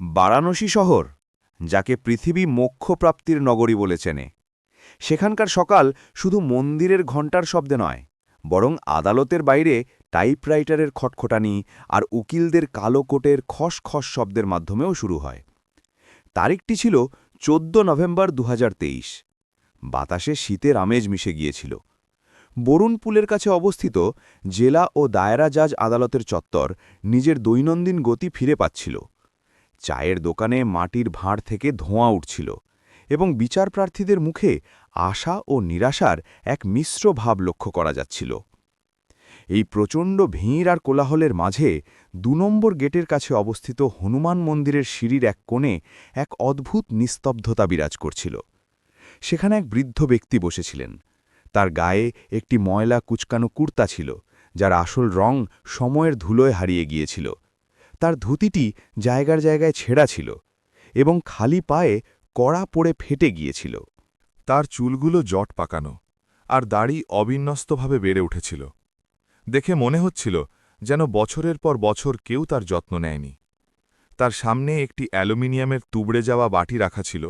বারাণসী শহর, যাকে পৃথিবী মোক্ষপ্রাপ্তির নগরী বলে চেনে। সেখানকার সকাল শুধু মন্দিরের ঘণ্টার শব্দে নয়, বরং আদালতের বাইরে টাইপরাইটারের খটখটানি আর উকিলদের কালো কোটের খস খস শব্দের মাধ্যমেও শুরু হয়। তারিখটি ছিল চোদ্দ নভেম্বর দু হাজার তেইশ। বাতাসে শীতের আমেজ মিশে গিয়েছিল। বরুণপুলের কাছে অবস্থিত জেলা ও দায়রা জাজ আদালতের চত্বর নিজের দৈনন্দিন গতি ফিরে পাচ্ছিল। চায়ের দোকানে মাটির ভাঁড় থেকে ধোঁয়া উঠছিল এবং বিচার প্রার্থীদের মুখে আশা ও নিরাশার এক মিশ্র ভাব লক্ষ্য করা যাচ্ছিল। এই প্রচণ্ড ভিড় আর কোলাহলের মাঝে দু নম্বর গেটের কাছে অবস্থিত হনুমান মন্দিরের সিঁড়ির এক কোণে এক অদ্ভুত নিস্তব্ধতা বিরাজ করছিল। সেখানে এক বৃদ্ধ ব্যক্তি বসেছিলেন। তার গায়ে একটি ময়লা কুচকানো কুর্তা ছিল, যার আসল রং সময়ের ধুলোয় হারিয়ে গিয়েছিল। তার ধুতিটি জায়গার জায়গায় ছেঁড়া ছিল এবং খালি পায়ে কড়া পড়ে ফেটে গিয়েছিল। তার চুলগুলো জট পাকানো আর দাড়ি অবিন্যস্তভাবে বেড়ে উঠেছিল। দেখে মনে হচ্ছিল যেন বছরের পর বছর কেউ তার যত্ন নেয়নি। তার সামনে একটি অ্যালুমিনিয়ামের তুবড়ে যাওয়া বাটি রাখা ছিল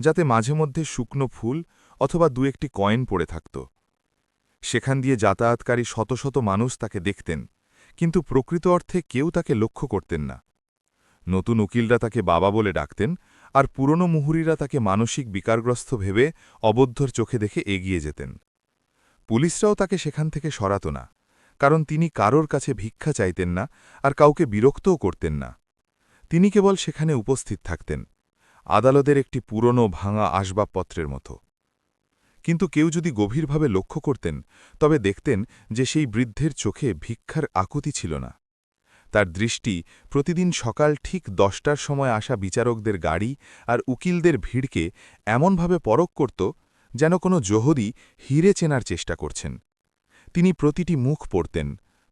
যাতে মাঝে মধ্যে শুকনো ফুল অথবা দু একটি কয়েন পড়ে থাকত। সেখান দিয়ে যাতায়াতকারী শত শত মানুষ তাকে দেখতেন কিন্তু প্রকৃত অর্থে কেউ তাকে লক্ষ্য করতেন না। নতুন উকিলরা তাকে বাবা বলে ডাকতেন আর পুরনো মুহুরিরা তাকে মানসিক বিকারগ্রস্ত ভেবে অবদ্ধর চোখে দেখে এগিয়ে যেতেন। পুলিশরাও তাকে সেখান থেকে সরাত না, কারণ তিনি কারোর কাছে ভিক্ষা চাইতেন না আর কাউকে বিরক্তও করতেন না। তিনি কেবল সেখানে উপস্থিত থাকতেন, আদালতের একটি পুরনো ভাঙা আসবাবপত্রের মতো। কিন্তু কেউ যদি গভীরভাবে লক্ষ্য করতেন, তবে দেখতেন যে সেই বৃদ্ধের চোখে ভিক্ষার আকুতি ছিল না। তার দৃষ্টি প্রতিদিন সকাল ঠিক দশটার সময় আসা বিচারকদের গাড়ি আর উকিলদের ভিড়কে এমনভাবে পরক করত যেন কোনো জোহদি হিরে চেনার চেষ্টা করছেন। তিনি প্রতিটি মুখ পড়তেন,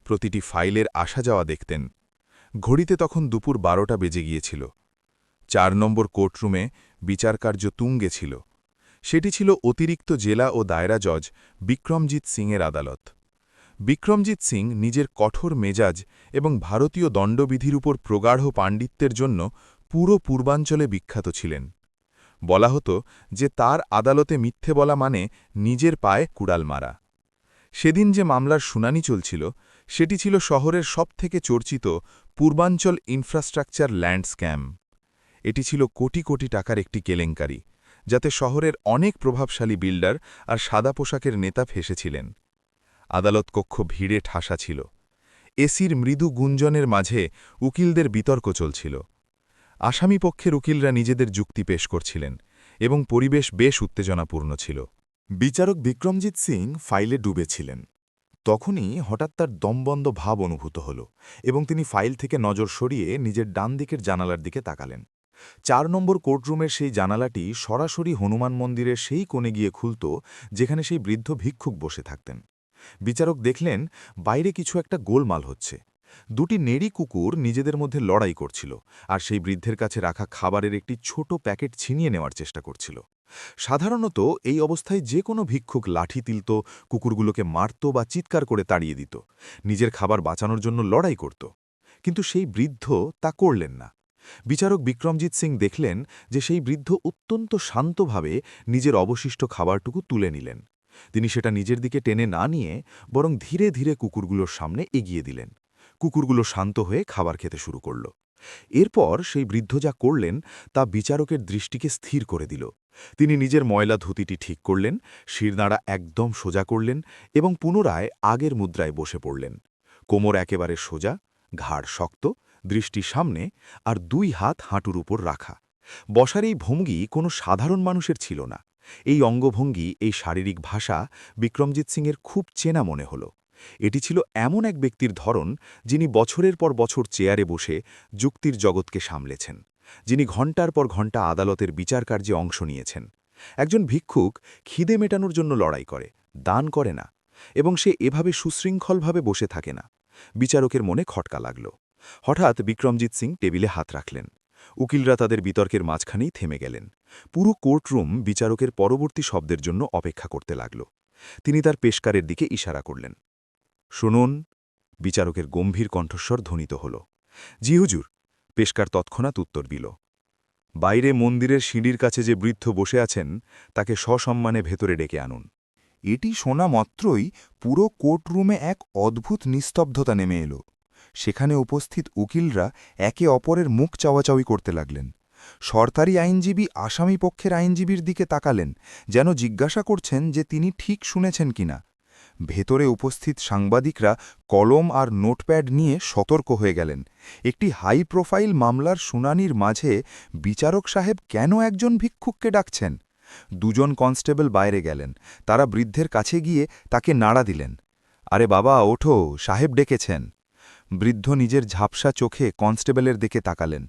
প্রতিটি ফাইলের আসা যাওয়া দেখতেন। ঘড়িতে তখন দুপুর বারোটা বেজে গিয়েছিল। চার নম্বর কোর্টরুমে বিচারকার্য তুঙ্গে ছিল। সেটি ছিল অতিরিক্ত জেলা ও দায়রা জজ বিক্রমজিৎ সিংয়ের আদালত। বিক্রমজিৎ সিং নিজের কঠোর মেজাজ এবং ভারতীয় দণ্ডবিধির উপর প্রগাঢ় পাণ্ডিত্যের জন্য পুরো পূর্বাঞ্চলে বিখ্যাত ছিলেন। বলা হতো যে তার আদালতে মিথ্যে বলা মানে নিজের পায়ে কুড়াল মারা। সেদিন যে মামলার শুনানি চলছিল, সেটি ছিল শহরের সবথেকে চর্চিত পূর্বাঞ্চল ইনফ্রাস্ট্রাকচার ল্যান্ড স্ক্যাম। এটি ছিল কোটি কোটি টাকার একটি কেলেঙ্কারি। যাতে শহরের অনেক প্রভাবশালী বিল্ডার আর সাদা পোশাকের নেতা ফেসেছিলেন। আদালত কক্ষ ভিড়ে ঠাসা ছিল। এসির মৃদু গুঞ্জনের মাঝে উকিলদের বিতর্ক চলছিল। আসামি পক্ষের উকিলরা নিজেদের যুক্তি পেশ করছিলেন এবং পরিবেশ বেশ উত্তেজনাপূর্ণ ছিল। বিচারক বিক্রমজিৎ সিং ফাইলে ডুবেছিলেন। তখনই হঠাৎ তার দমবন্ধ ভাব অনুভূত হল এবং তিনি ফাইল থেকে নজর সরিয়ে নিজের ডান দিকের জানালার দিকে তাকালেন। চার নম্বর কোর্টরুমের সেই জানালাটি সরাসরি হনুমান মন্দিরের সেই কোণে গিয়ে খুলত, যেখানে সেই বৃদ্ধ ভিক্ষুক বসে থাকতেন। বিচারক দেখলেন, বাইরে কিছু একটা গোলমাল হচ্ছে। দুটি নেড়ি কুকুর নিজেদের মধ্যে লড়াই করছিল আর সেই বৃদ্ধের কাছে রাখা খাবারের একটি ছোট প্যাকেট ছিনিয়ে নেওয়ার চেষ্টা করছিল। সাধারণত এই অবস্থায় যে কোনো ভিক্ষুক লাঠি তিলত, কুকুরগুলোকে মারত বা চিৎকার করে তাড়িয়ে দিত। নিজের খাবার বাঁচানোর জন্য লড়াই করত। কিন্তু সেই বৃদ্ধ তা করলেন না। বিচারক বিক্রমজিৎ সিং দেখলেন যে সেই বৃদ্ধ অত্যন্ত শান্তভাবে নিজের অবশিষ্ট খাবারটুকু তুলে নিলেন। তিনি সেটা নিজের দিকে টেনে না নিয়ে বরং ধীরে ধীরে কুকুরগুলোর সামনে এগিয়ে দিলেন। কুকুরগুলো শান্ত হয়ে খাবার খেতে শুরু করল। এরপর সেই বৃদ্ধ যা করলেন তা বিচারকের দৃষ্টিকে স্থির করে দিল। তিনি নিজের ময়লা ধুতিটি ঠিক করলেন, শিরনাড়া একদম সোজা করলেন এবং পুনরায় আগের মুদ্রায় বসে পড়লেন। কোমর একেবারে সোজা, ঘাড় শক্ত দৃষ্টি সামনে আর দুই হাত হাঁটুর উপর রাখা। বসার এই ভঙ্গি কোনো সাধারণ মানুষের ছিল না। এই অঙ্গভঙ্গি, এই শারীরিক ভাষা বিক্রমজিৎ সিংয়ের খুব চেনা মনে হল। এটি ছিল এমন এক ব্যক্তির ধরন যিনি বছরের পর বছর চেয়ারে বসে যুক্তির জগৎকে সামলেছেন। যিনি ঘণ্টার পর ঘণ্টা আদালতের বিচারকার্যে অংশ নিয়েছেন। একজন ভিক্ষুক খিদে মেটানোর জন্য লড়াই করে, দান করে না এবং সে এভাবে সুশৃঙ্খলভাবে বসে থাকে না। বিচারকের মনে খটকা লাগল। হঠাৎ বিক্রমজিৎ সিং টেবিলে হাত রাখলেন। উকিলরা তাদের বিতর্কের মাঝখানেই থেমে গেলেন। পুরো কোর্টরুম বিচারকের পরবর্তী শব্দের জন্য অপেক্ষা করতে লাগল। তিনি তার পেশকারের দিকে ইশারা করলেন। শুনুন, বিচারকের গম্ভীর কণ্ঠস্বর ধ্বনিত হল। জি হুজুর, পেশকার তৎক্ষণাৎ উত্তর দিল। বাইরে মন্দিরের সিঁড়ির কাছে যে বৃদ্ধ বসে আছেন, তাকে সসম্মানে ভেতরে ডেকে আনুন। এটি শোনা মাত্রই পুরো কোর্টরুমে এক অদ্ভুত নিস্তব্ধতা নেমে এলো। সেখানে উপস্থিত উকিলরা একে অপরের মুখ চাওয়াচাওয়ি করতে লাগলেন। সরকারি আইনজীবী আসামি পক্ষের আইনজীবীর দিকে তাকালেন, যেন জিজ্ঞাসা করছেন যে তিনি ঠিক শুনেছেন কিনা। ভেতরে উপস্থিত সাংবাদিকরা কলম আর নোটপ্যাড নিয়ে সতর্ক হয়ে গেলেন। একটি হাই প্রোফাইল মামলার শুনানির মাঝে বিচারক সাহেব কেন একজন ভিক্ষুককে ডাকছেন? দুজন কনস্টেবল বাইরে গেলেন, তারা বৃদ্ধের কাছে গিয়ে তাকে নাড়া দিলেন। আরে বাবা, ওঠো, সাহেব ডেকেছেন। বৃদ্ধ নিজের ঝাপসা চোখে কনস্টেবলের দিকে তাকালেন।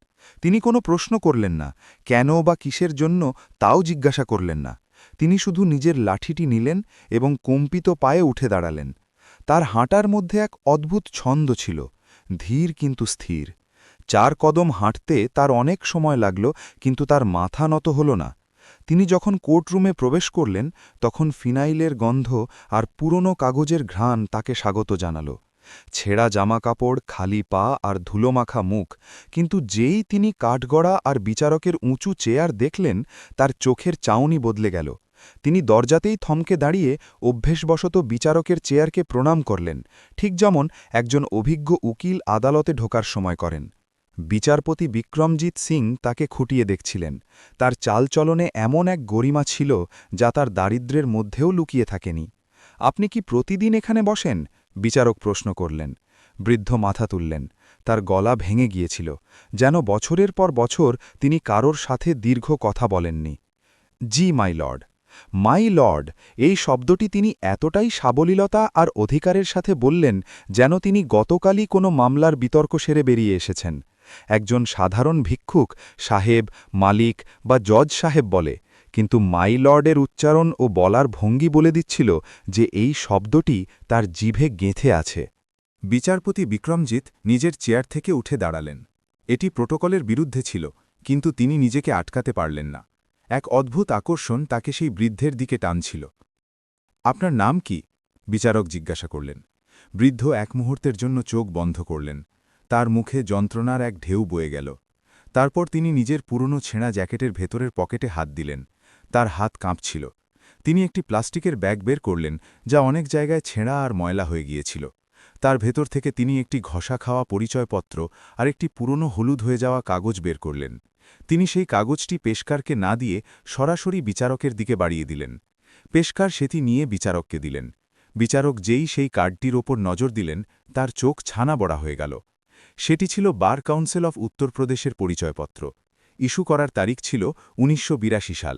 তিনি কোনো প্রশ্ন করলেন না, কেন বা কিসের জন্য তাও জিজ্ঞাসা করলেন না। তিনি শুধু নিজের লাঠিটি নিলেন এবং কম্পিত পায়ে উঠে দাঁড়ালেন। তার হাঁটার মধ্যে এক অদ্ভুত ছন্দ ছিল, ধীর কিন্তু স্থির। চার কদম হাঁটতে তার অনেক সময় লাগল, কিন্তু তার মাথা নত হল না। তিনি যখন কোর্টরুমে প্রবেশ করলেন, তখন ফিনাইলের গন্ধ আর পুরনো কাগজের ঘ্রাণ তাকে স্বাগত জানাল। ছেঁড়া জামাকাপড়, খালি পা আর ধুলোমাখা মুখ। কিন্তু যেই তিনি কাঠগড়া আর বিচারকের উঁচু চেয়ার দেখলেন, তার চোখের চাউনি বদলে গেল। তিনি দরজাতেই থমকে দাঁড়িয়ে অভ্যেসবশত বিচারকের চেয়ারকে প্রণাম করলেন। ঠিক যেমন একজন অভিজ্ঞ উকিল আদালতে ঢোকার সময় করেন। বিচারপতি বিক্রমজিৎ সিং তাকে খুঁটিয়ে দেখছিলেন। তার চালচলনে এমন এক গরিমা ছিল, যা তার দারিদ্র্যের মধ্যেও লুকিয়ে থাকেনি। আপনি কি প্রতিদিন এখানে বসেন? বিচারক প্রশ্ন করলেন। বৃদ্ধ মাথা তুললেন। তার গলা ভেঙে গিয়েছিল। যেন বছরের পর বছর তিনি কারোর সাথে দীর্ঘ কথা বলেননি। জি, মাই লর্ড। মাই লর্ড, এই শব্দটি তিনি এতটাই সাবলীলতা আর অধিকারের সাথে বললেন যেন তিনি গতকালই কোনো মামলার বিতর্ক সেরে বেরিয়ে এসেছেন। একজন সাধারণ ভিক্ষুক, সাহেব, মালিক বা জজ সাহেব বলে কিন্তু মাই লর্ডের উচ্চারণ ও বলার ভঙ্গি বলে দিচ্ছিল যে এই শব্দটি তার জিভে গেঁথে আছে। বিচারপতি বিক্রমজিৎ নিজের চেয়ার থেকে উঠে দাঁড়ালেন। এটি প্রোটোকলের বিরুদ্ধে ছিল, কিন্তু তিনি নিজেকে আটকাতে পারলেন না। এক অদ্ভুত আকর্ষণ তাকে সেই বৃদ্ধের দিকে টানছিল। আপনার নাম কি? বিচারক জিজ্ঞাসা করলেন। বৃদ্ধ এক মুহূর্তের জন্য চোখ বন্ধ করলেন। তার মুখে যন্ত্রণার এক ঢেউ বয়ে গেল। তারপর তিনি নিজের পুরনো ছেঁড়া জ্যাকেটের ভেতরের পকেটে হাত দিলেন। তার হাত কাঁপছিল। তিনি একটি প্লাস্টিকের ব্যাগ বের করলেন, যা অনেক জায়গায় ছেঁড়া আর ময়লা হয়ে গিয়েছিল। তার ভেতর থেকে তিনি একটি ঘষা খাওয়া পরিচয়পত্র আর একটি পুরনো হলুদ হয়ে যাওয়া কাগজ বের করলেন। তিনি সেই কাগজটি পেশকারকে না দিয়ে সরাসরি বিচারকের দিকে বাড়িয়ে দিলেন। পেশকার সেটি নিয়ে বিচারককে দিলেন। বিচারক যেই সেই কার্ডটির ওপর নজর দিলেন, তার চোখ ছানা বড়া হয়ে গেল। সেটি ছিল বার কাউন্সিল অফ উত্তরপ্রদেশের পরিচয়পত্র। ইস্যু করার তারিখ ছিল উনিশশো বিরাশি সাল।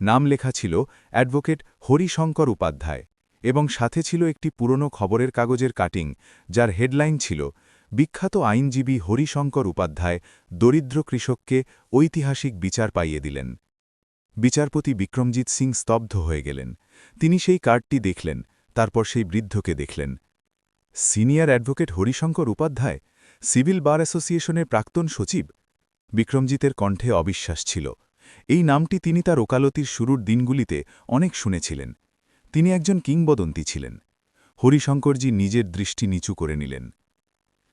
নাম লেখা ছিল অ্যাডভোকেট হরিশঙ্কর উপাধ্যায় এবং সাথে ছিল একটি পুরনো খবরের কাগজের কাটিং, যার হেডলাইন ছিল, বিখ্যাত আইনজীবী হরিশঙ্কর উপাধ্যায় দরিদ্র কৃষককে ঐতিহাসিক বিচার পাইয়ে দিলেন। বিচারপতি বিক্রমজিৎ সিং স্তব্ধ হয়ে গেলেন। তিনি সেই কার্ডটি দেখলেন, তারপর সেই বৃদ্ধকে দেখলেন। Senior advocate Harishankar Upadhyay? Civil bar অ্যাসোসিয়েশনের প্রাক্তন সচিব? বিক্রমজিতের কণ্ঠে অবিশ্বাস ছিল। এই নামটি তিনি তার ওকালতির শুরুর দিনগুলিতে অনেক শুনেছিলেন। তিনি একজন কিংবদন্তি ছিলেন। হরিশঙ্করজি নিজের দৃষ্টি নিচু করে নিলেন।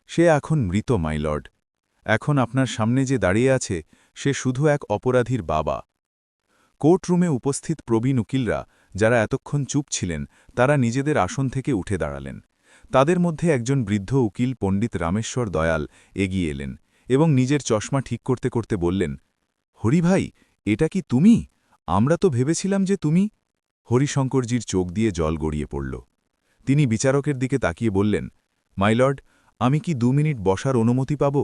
সে এখন মৃত মাইলর্ড এখন আপনার সামনে যে দাঁড়িয়ে আছে, সে শুধু এক অপরাধীর বাবা। কোর্টরুমে উপস্থিত প্রবীণ উকিলরা যারা এতক্ষণ চুপ ছিলেন, তারা নিজেদের আসন থেকে উঠে দাঁড়ালেন। তাদের মধ্যে একজন বৃদ্ধ উকিল পণ্ডিত রামেশ্বর দয়াল এগিয়ে এলেন এবং নিজের চশমা ঠিক করতে করতে বললেন হরি ভাই, এটা কি তুমি? আমরা তো ভেবেছিলাম যে তুমি। হরিশঙ্করজির চোখ দিয়ে জল গড়িয়ে পড়ল। তিনি বিচারকের দিকে তাকিয়ে বললেন মাইলর্ড আমি কি দু মিনিট বসার অনুমতি পাব?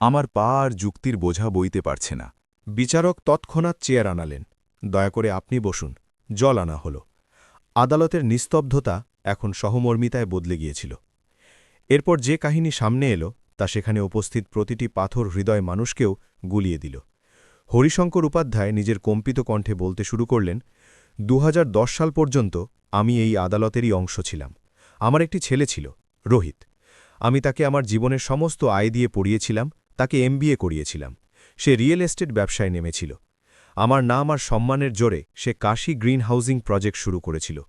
আমার পা আর যুক্তির বোঝা বইতে পারছে না বিচারক তৎক্ষণাৎ চেয়ার আনালেন। দয়া করে আপনি বসুন। জল আনা হল। আদালতের নিস্তব্ধতা এখন সহমর্মিতায় বদলে গিয়েছিল। এরপর যে কাহিনী সামনে এলো, তা সেখানে উপস্থিত প্রতিটি পাথর হৃদয় মানুষকেও গুলিয়ে দিল। হরিশঙ্কর উপাধ্যায় নিজের কম্পিত কণ্ঠে বলতে শুরু করলেন দু হাজার দশ সাল পর্যন্ত আমি এই আদালতেরই অংশ ছিলাম। আমার একটি ছেলে ছিল, রোহিত। আমি তাকে আমার জীবনের সমস্ত আয় দিয়ে পড়িয়েছিলাম, তাকে এমবিএ করিয়েছিলাম। সে রিয়েল এস্টেট ব্যবসায় নেমেছিল। আমার নাম আর সম্মানের জোরে সে কাশী গ্রিন হাউজিং প্রজেক্ট শুরু করেছিল।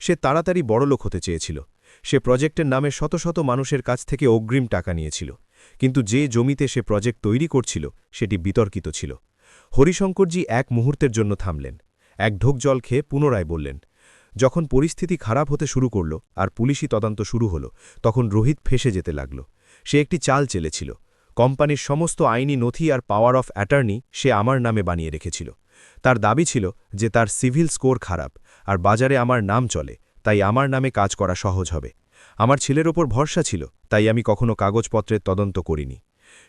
সে তাড়াতাড়ি বড়লোক হতে চেয়েছিল। সে প্রজেক্টের নামে শত শত মানুষের কাছ থেকে অগ্রিম টাকা নিয়েছিল। কিন্তু যে জমিতে সে প্রজেক্ট তৈরি করছিল, সেটি বিতর্কিত ছিল। হরিশঙ্করজি এক মুহূর্তের জন্য থামলেন। এক ঢোক জল খেয়ে পুনরায় বললেন, যখন পরিস্থিতি খারাপ হতে শুরু করল আর পুলিশি তদন্ত শুরু হল, তখন রোহিত ফেসে যেতে লাগল। সে একটি চাল চেলেছিল। কোম্পানির সমস্ত আইনি নথি আর পাওয়ার অফ অ্যাটর্নি সে আমার নামে বানিয়ে রেখেছিল। তার দাবি ছিল যে তার সিভিল স্কোর খারাপ আর বাজারে আমার নাম চলে, তাই আমার নামে কাজ করা সহজ হবে। আমার ছেলের ওপর ভরসা ছিল, তাই আমি কখনো কাগজপত্রের তদন্ত করিনি।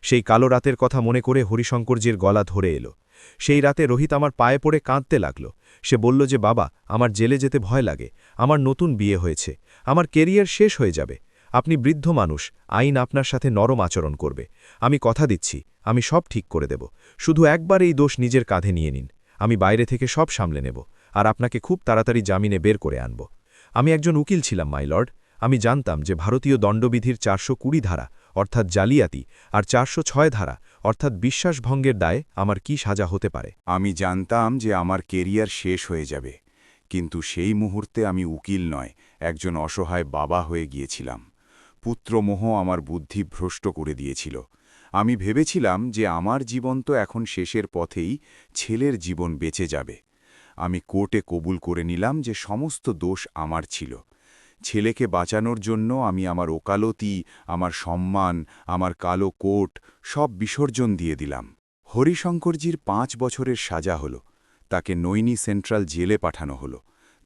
সেই কালো রাতের কথা মনে করে হরিশঙ্করজির গলা ধরে এলো। সেই রাতে রোহিত আমার পায়ে পড়ে কাঁদতে লাগল। সে বলল যে, বাবা, আমার জেলে যেতে ভয় লাগে। আমার নতুন বিয়ে হয়েছে। আমার কেরিয়ার শেষ হয়ে যাবে। আপনি বৃদ্ধ মানুষ। আইন আপনার সাথে নরম আচরণ করবে। আমি কথা দিচ্ছি। আমি সব ঠিক করে দেব। শুধু একবার এই দোষ নিজের কাঁধে নিয়ে নিন। আমি বাইরে থেকে সব সামলে নেব। আর আপনাকে খুব তাড়াতাড়ি জামিনে বের করে আনব। আমি একজন উকিল ছিলাম মাইলর্ড আমি জানতাম যে, ভারতীয় দণ্ডবিধির চারশো কুড়ি ধারা, অর্থাৎ জালিয়াতি, আর চারশো ছয় ধারা অর্থাৎ বিশ্বাসভঙ্গের দায়ে আমার কি সাজা হতে পারে? আমি জানতাম যে আমার কেরিয়ার শেষ হয়ে যাবে, কিন্তু সেই মুহূর্তে আমি উকিল নয়, একজন অসহায় বাবা হয়ে গিয়েছিলাম। পুত্রমোহ আমার বুদ্ধি ভ্রষ্ট করে দিয়েছিল। আমি ভেবেছিলাম যে আমার জীবন তো এখন শেষের পথেই ছেলের জীবন বেঁচে যাবে। আমি কোর্টে কবুল করে নিলাম যে সমস্ত দোষ আমার ছিল। ছেলেকে বাঁচানোর জন্য আমি আমার ওকালতি, আমার সম্মান, আমার কালো কোট সব বিসর্জন দিয়ে দিলাম। হরিশঙ্করজির পাঁচ বছরের সাজা হল, তাকে নৈনি সেন্ট্রাল জেলে পাঠানো হলো,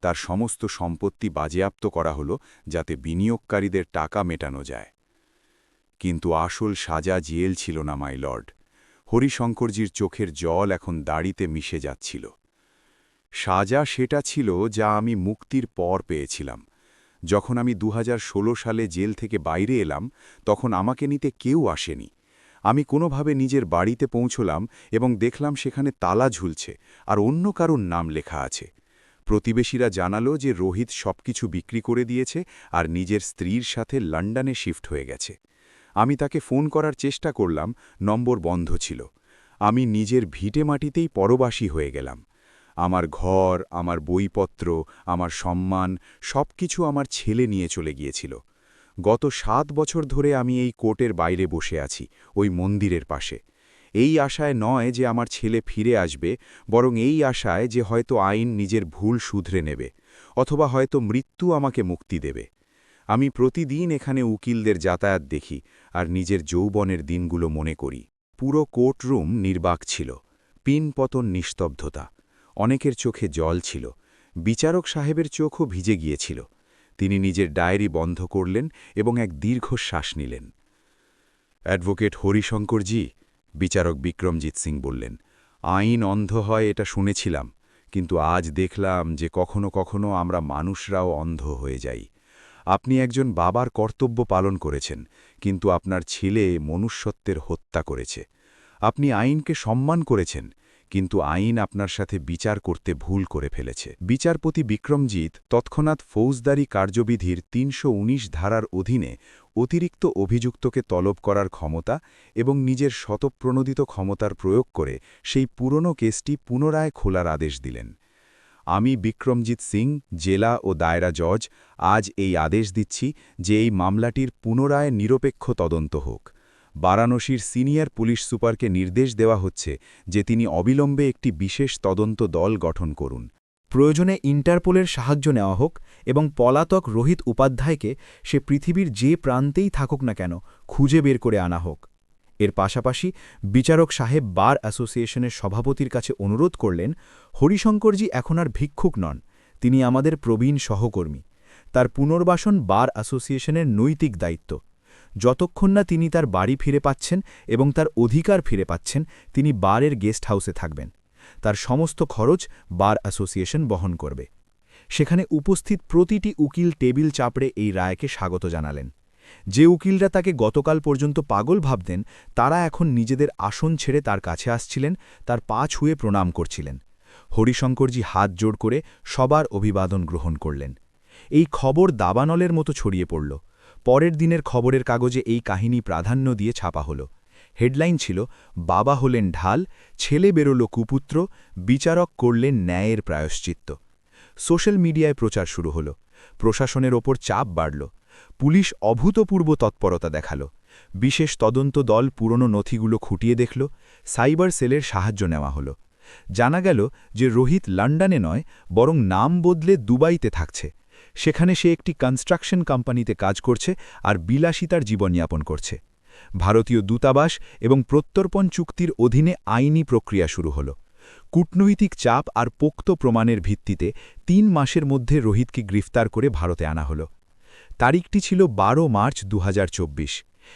তার সমস্ত সম্পত্তি বাজেয়াপ্ত করা হলো যাতে বিনিয়োগকারীদের টাকা মেটানো যায়। কিন্তু আসল সাজা জেল ছিল না, মাই লর্ড। হরিশঙ্করজির চোখের জল এখন দাড়িতে মিশে যাচ্ছিল। সাজা সেটা ছিল যা আমি মুক্তির পর পেয়েছিলাম যখন আমি দু হাজার ষোলো সালে জেল থেকে বাইরে এলাম, তখন আমাকে নিতে কেউ আসেনি। আমি কোনোভাবে নিজের বাড়িতে পৌঁছলাম এবং দেখলাম সেখানে তালা ঝুলছে আর অন্য কারুর নাম লেখা আছে। প্রতিবেশীরা জানালো যে রোহিত সবকিছু বিক্রি করে দিয়েছে আর নিজের স্ত্রীর সাথে লন্ডনে শিফট হয়ে গেছে। আমি তাকে ফোন করার চেষ্টা করলাম, নম্বর বন্ধ ছিল। আমি নিজের ভিটে মাটিতেই পরবাসী হয়ে গেলাম। আমার ঘর, আমার বইপত্র, আমার সম্মান, সবকিছু আমার ছেলে নিয়ে চলে গিয়েছিল। গত সাত বছর ধরে আমি এই কোর্টের বাইরে বসে আছি, ওই মন্দিরের পাশে। এই আশায় নয় যে আমার ছেলে ফিরে আসবে, বরং এই আশায় যে হয়তো আইন নিজের ভুল শুধরে নেবে, অথবা হয়তো মৃত্যু আমাকে মুক্তি দেবে। আমি প্রতিদিন এখানে উকিলদের যাতায়াত দেখি আর নিজের যৌবনের দিনগুলো মনে করি। পুরো কোর্টরুম নির্বাক ছিল। পিনপতন নিস্তব্ধতা। অনেকের চোখে জল ছিল। বিচারক সাহেবের চোখও ভিজে গিয়েছিল। তিনি নিজের ডায়েরি বন্ধ করলেন এবং এক দীর্ঘ শ্বাস নিলেন। অ্যাডভোকেট হরিশঙ্করজি, বিচারক বিক্রমজিৎ সিং বললেন, আইন অন্ধ হয়, এটা শুনেছিলাম, কিন্তু আজ দেখলাম যে কখনো কখনো আমরা মানুষরাও অন্ধ হয়ে যাই। আপনি একজন বাবার কর্তব্য পালন করেছেন, কিন্তু আপনার ছেলে মনুষ্যত্বের হত্যা করেছে। আপনি আইনকে সম্মান করেছেন কিন্তু আইন আপনার সাথে বিচার করতে ভুল করে ফেলেছে। বিচারপতি বিক্রমজিৎ তৎক্ষণাৎ ফৌজদারি কার্যবিধির তিনশো উনিশ ধারার অধীনে অতিরিক্ত অভিযুক্তকে তলব করার ক্ষমতা এবং নিজের শতপ্রণোদিত ক্ষমতার প্রয়োগ করে সেই পুরনো কেসটি পুনরায় খোলার আদেশ দিলেন। আমি বিক্রমজিৎ সিং, জেলা ও দায়রা জজ, আজ এই আদেশ দিচ্ছি যে এই মামলাটির পুনরায় নিরপেক্ষ তদন্ত হোক। বারাণসীর সিনিয়র পুলিশ সুপারকে নির্দেশ দেওয়া হচ্ছে যে তিনি অবিলম্বে একটি বিশেষ তদন্ত দল গঠন করুন। প্রয়োজনে ইন্টারপোলের সাহায্য নেওয়া হোক এবং পলাতক রোহিত উপাধ্যায়কে সে পৃথিবীর যে প্রান্তেই থাকুক না কেন খুঁজে বের করে আনা হোক। এর পাশাপাশি বিচারক সাহেব বার অ্যাসোসিয়েশনের সভাপতির কাছে অনুরোধ করলেন, হরিশঙ্করজি এখন আর ভিক্ষুক নন, তিনি আমাদের প্রবীণ সহকর্মী। তার পুনর্বাসন বার অ্যাসোসিয়েশনের নৈতিক দায়িত্ব। যতক্ষণ না তিনি তার বাড়ি ফিরে পাচ্ছেন এবং তার অধিকার ফিরে পাচ্ছেন, তিনি বারের গেস্ট হাউসে থাকবেন। তার সমস্ত খরচ বার অ্যাসোসিয়েশন বহন করবে। সেখানে উপস্থিত প্রতিটি উকিল টেবিল চাপড়ে এই রায়কে স্বাগত জানালেন। যে উকিলরা তাকে গতকাল পর্যন্ত পাগল ভাবতেন, তারা এখন নিজেদের আসন ছেড়ে তার কাছে আসছিলেন, তার পা ছুঁয়ে প্রণাম করছিলেন। হরিশঙ্করজি হাত জোড় করে সবার অভিবাদন গ্রহণ করলেন। এই খবর দাবানলের মতো ছড়িয়ে পড়ল। পরের দিনের খবরের কাগজে এই কাহিনী প্রাধান্য দিয়ে ছাপা হল। হেডলাইন ছিল, বাবা হলেন ঢাল, ছেলে বেরোল কুপুত্র, বিচারক করলেন ন্যায়ের প্রায়শ্চিত্ত। সোশ্যাল মিডিয়ায় প্রচার শুরু হল। প্রশাসনের ওপর চাপ বাড়ল। পুলিশ অভূতপূর্ব তৎপরতা দেখাল। বিশেষ তদন্ত দল পুরনো নথিগুলো খুঁটিয়ে দেখল। সাইবার সেলের সাহায্য নেওয়া হলো। জানা গেল যে রোহিত লন্ডনে নয়, বরং নাম বদলে দুবাইতে থাকছে। সেখানে সে একটি কনস্ট্রাকশন কোম্পানিতে কাজ করছে আর বিলাসিতার জীবনযাপন করছে। ভারতীয় দূতাবাস এবং প্রত্যর্পণ চুক্তির অধীনে আইনি প্রক্রিয়া শুরু হল। কূটনৈতিক চাপ আর পোক্ত প্রমাণের ভিত্তিতে তিন মাসের মধ্যে রোহিতকে গ্রেফতার করে ভারতে আনা হল। তারিখটি ছিল বারো মার্চ দু হাজার চব্বিশ।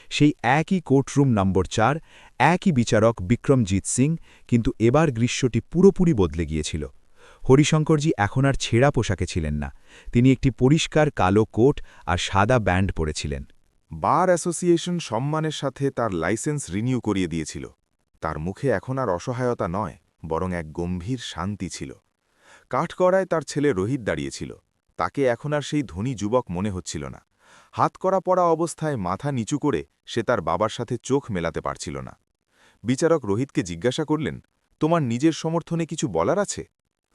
সেই একই কোর্টরুম নম্বর চার, একই বিচারক বিক্রমজিৎ সিং, কিন্তু এবার গ্রীষ্মটি পুরোপুরি বদলে গিয়েছিল। হরিশঙ্করজি এখন আর ছেঁড়া পোশাকে ছিলেন না। তিনি একটি পরিষ্কার কালো কোট আর সাদা ব্যান্ড পরেছিলেন। বার অ্যাসোসিয়েশন সম্মানের সাথে তার লাইসেন্স রিনিউ করিয়ে দিয়েছিল। তার মুখে এখন আর অসহায়তা নয়, বরং এক গম্ভীর শান্তি ছিল। কাঠকড়ায় তার ছেলে রোহিত দাঁড়িয়েছিল। তাকে এখন আর সেই ধনী যুবক মনে হচ্ছিল না। হাত করা পড়া অবস্থায় মাথা নিচু করে সে তার বাবার সাথে চোখ মেলাতে পারছিল না। বিচারক রোহিতকে জিজ্ঞাসা করলেন, তোমার নিজের সমর্থনে কিছু বলার আছে?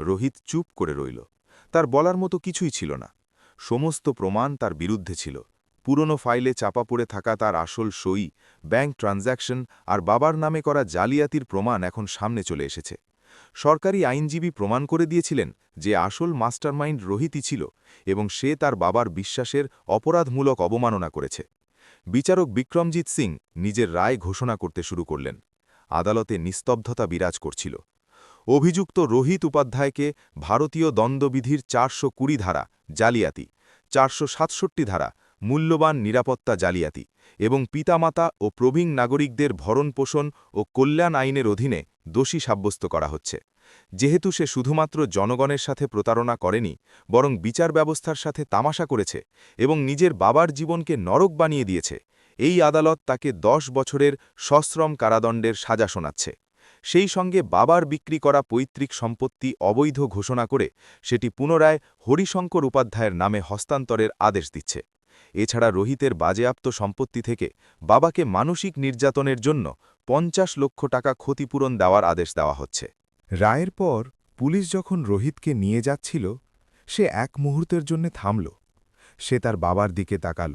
রোহিত চুপ করে রইল। তার বলার মতো কিছুই ছিল না। সমস্ত প্রমাণ তার বিরুদ্ধে ছিল। পুরনো ফাইলে চাপা পড়ে থাকা তার আসল সই, ব্যাংক ট্রানজ্যাকশন আর বাবার নামে করা জালিয়াতির প্রমাণ এখন সামনে চলে এসেছে। সরকারি আইনজীবী প্রমাণ করে দিয়েছিলেন যে আসল মাস্টারমাইন্ড রোহিতই ছিল এবং সে তার বাবার বিশ্বাসের অপরাধমূলক অবমাননা করেছে। বিচারক বিক্রমজিৎ সিং নিজের রায় ঘোষণা করতে শুরু করলেন। আদালতে নিস্তব্ধতা বিরাজ করছিল। অভিযুক্ত রোহিত উপাধ্যায়কে ভারতীয় দ্বন্দ্ববিধির চারশো কুড়ি ধারা জালিয়াতি, চারশো সাতষট্টি ধারা মূল্যবান নিরাপত্তা জালিয়াতি এবং পিতামাতা ও প্রবীণ নাগরিকদের ভরণপোষণ ও কল্যাণ আইনের অধীনে দোষী সাব্যস্ত করা হচ্ছে। যেহেতু সে শুধুমাত্র জনগণের সাথে প্রতারণা করেনি, বরং বিচার ব্যবস্থার সাথে তামাশা করেছে এবং নিজের বাবার জীবনকে নরক বানিয়ে দিয়েছে, এই আদালত তাকে দশ বছরের সশ্রম কারাদণ্ডের সাজা শোনাচ্ছে। সেই সঙ্গে বাবার বিক্রি করা পৈতৃক সম্পত্তি অবৈধ ঘোষণা করে সেটি পুনরায় হরিশঙ্কর উপাধ্যায়ের নামে হস্তান্তরের আদেশ দিচ্ছে। এছাড়া রোহিতের বাজেয়াপ্ত সম্পত্তি থেকে বাবাকে মানসিক নির্যাতনের জন্য পঞ্চাশ লক্ষ টাকা ক্ষতিপূরণ দেওয়ার আদেশ দেওয়া হচ্ছে। রায়ের পর পুলিশ যখন রোহিতকে নিয়ে যাচ্ছিল, সে এক মুহূর্তের জন্য থামল। সে তার বাবার দিকে তাকাল।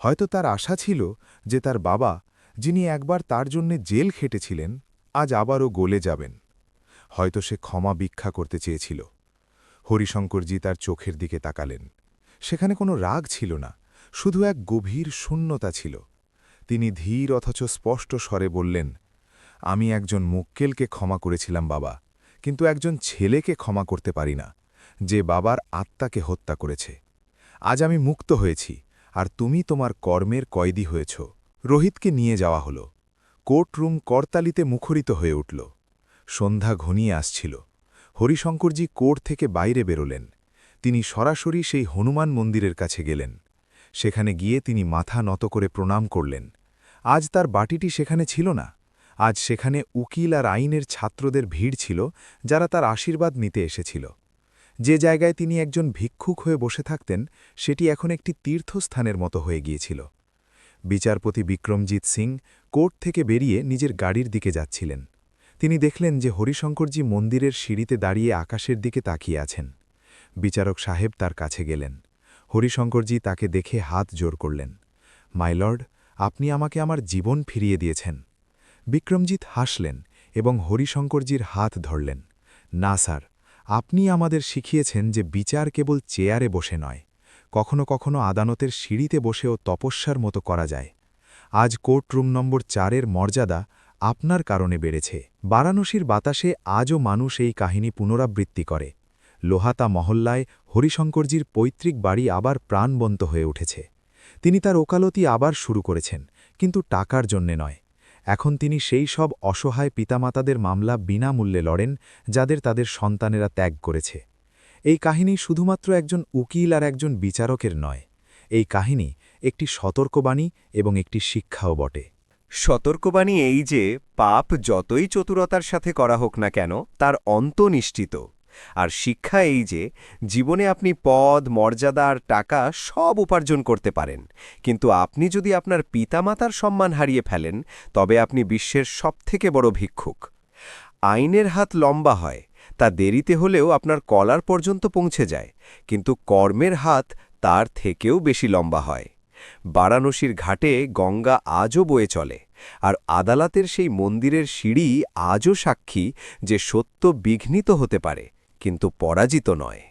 হয়তো তার আশা ছিল যে তার বাবা, যিনি একবার তার জন্যে জেল খেটেছিলেন আজ আবারও গলে যাবেন। হয়তো সে ক্ষমা ভিক্ষা করতে চেয়েছিল। হরিশঙ্করজি তার চোখের দিকে তাকালেন। সেখানে কোনো রাগ ছিল না, শুধু এক গভীর শূন্যতা ছিল। তিনি ধীর অথচ স্পষ্ট স্বরে বললেন, আমি একজন মুক্কেলকে ক্ষমা করেছিলাম বাবা, কিন্তু একজন ছেলেকে ক্ষমা করতে পারি না, যে বাবার আত্মাকে হত্যা করেছে। আজ আমি মুক্ত হয়েছি, আর তুমি তোমার কর্মের কয়েদি হয়েছ। রোহিতকে নিয়ে যাওয়া হল। কোর্টরুম করতালিতে মুখরিত হয়ে উঠল। সন্ধ্যা ঘনিয়ে আসছিল। হরিশঙ্করজি কোর্ট থেকে বাইরে বেরোলেন। তিনি সরাসরি সেই হনুমান মন্দিরের কাছে গেলেন। সেখানে গিয়ে তিনি মাথা নত করে প্রণাম করলেন। আজ তার বাটিটি সেখানে ছিল না। আজ সেখানে উকিল আর আইনের ছাত্রদের ভিড় ছিল, যারা তার আশীর্বাদ নিতে এসেছিল। যে জায়গায় তিনি একজন ভিক্ষুক হয়ে বসে থাকতেন, সেটি এখন একটি তীর্থস্থানের মতো হয়ে গিয়েছিল। বিচারপতি বিক্রমজিৎ সিং কোর্ট থেকে বেরিয়ে নিজের গাড়ির দিকে যাচ্ছিলেন। তিনি দেখলেন যে হরিশঙ্করজি মন্দিরের সিঁড়িতে দাঁড়িয়ে আকাশের দিকে তাকিয়ে আছেন। বিচারক সাহেব তার কাছে গেলেন। হরিশঙ্করজি তাকে দেখে হাত জোর করলেন। মাইলর্ড আপনি আমাকে আমার জীবন ফিরিয়ে দিয়েছেন। বিক্রমজিৎ হাসলেন এবং হরিশঙ্করজির হাত ধরলেন। না স্যার, আপনি আমাদের শিখিয়েছেন যে বিচার কেবল চেয়ারে বসে নয় কখনো কখনো আদালতের সিঁড়িতে বসেও তপস্যার মতো করা যায়। আজ কোর্টরুম নম্বর চারের মর্যাদা আপনার কারণে বেড়েছে। বারাণসীর বাতাসে আজও মানুষ এই কাহিনী পুনরাবৃত্তি করে। লোহাতা মহল্লায় হরিশঙ্করজির পৈতৃক বাড়ি আবার প্রাণবন্ত হয়ে উঠেছে। তিনি তার ওকালতি আবার শুরু করেছেন, কিন্তু টাকার জন্যে নয়। এখন তিনি সেই সব অসহায় পিতামাতাদের মামলা বিনামূল্যে লড়েন, যাদের তাদের সন্তানেরা ত্যাগ করেছে। এই কাহিনী শুধুমাত্র একজন উকিল আর একজন বিচারকের নয়, এই কাহিনী একটি সতর্কবাণী এবং একটি শিক্ষাও বটে। সতর্কবাণী এই যে, পাপ যতই চতুরতার সাথে করা হোক না কেন, তার অন্ত নিশ্চিত। আর শিক্ষা এই যে, জীবনে আপনি পদ, মর্যাদা আর টাকা সব উপার্জন করতে পারেন। কিন্তু আপনি যদি আপনার পিতামাতার সম্মান হারিয়ে ফেলেন, তবে আপনি বিশ্বের সবথেকে বড় ভিক্ষুক। আইনের হাত লম্বা হয় তা দেরিতে হলেও আপনার কলার পর্যন্ত পৌঁছে যায়, কিন্তু কর্মের হাত তার থেকেও বেশি লম্বা হয়। বারাণসীর ঘাটে গঙ্গা আজও বয়ে চলে, আর আদালতের সেই মন্দিরের সিঁড়ি আজও সাক্ষী যে সত্য বিঘ্নিত হতে পারে, কিন্তু পরাজিত নয়।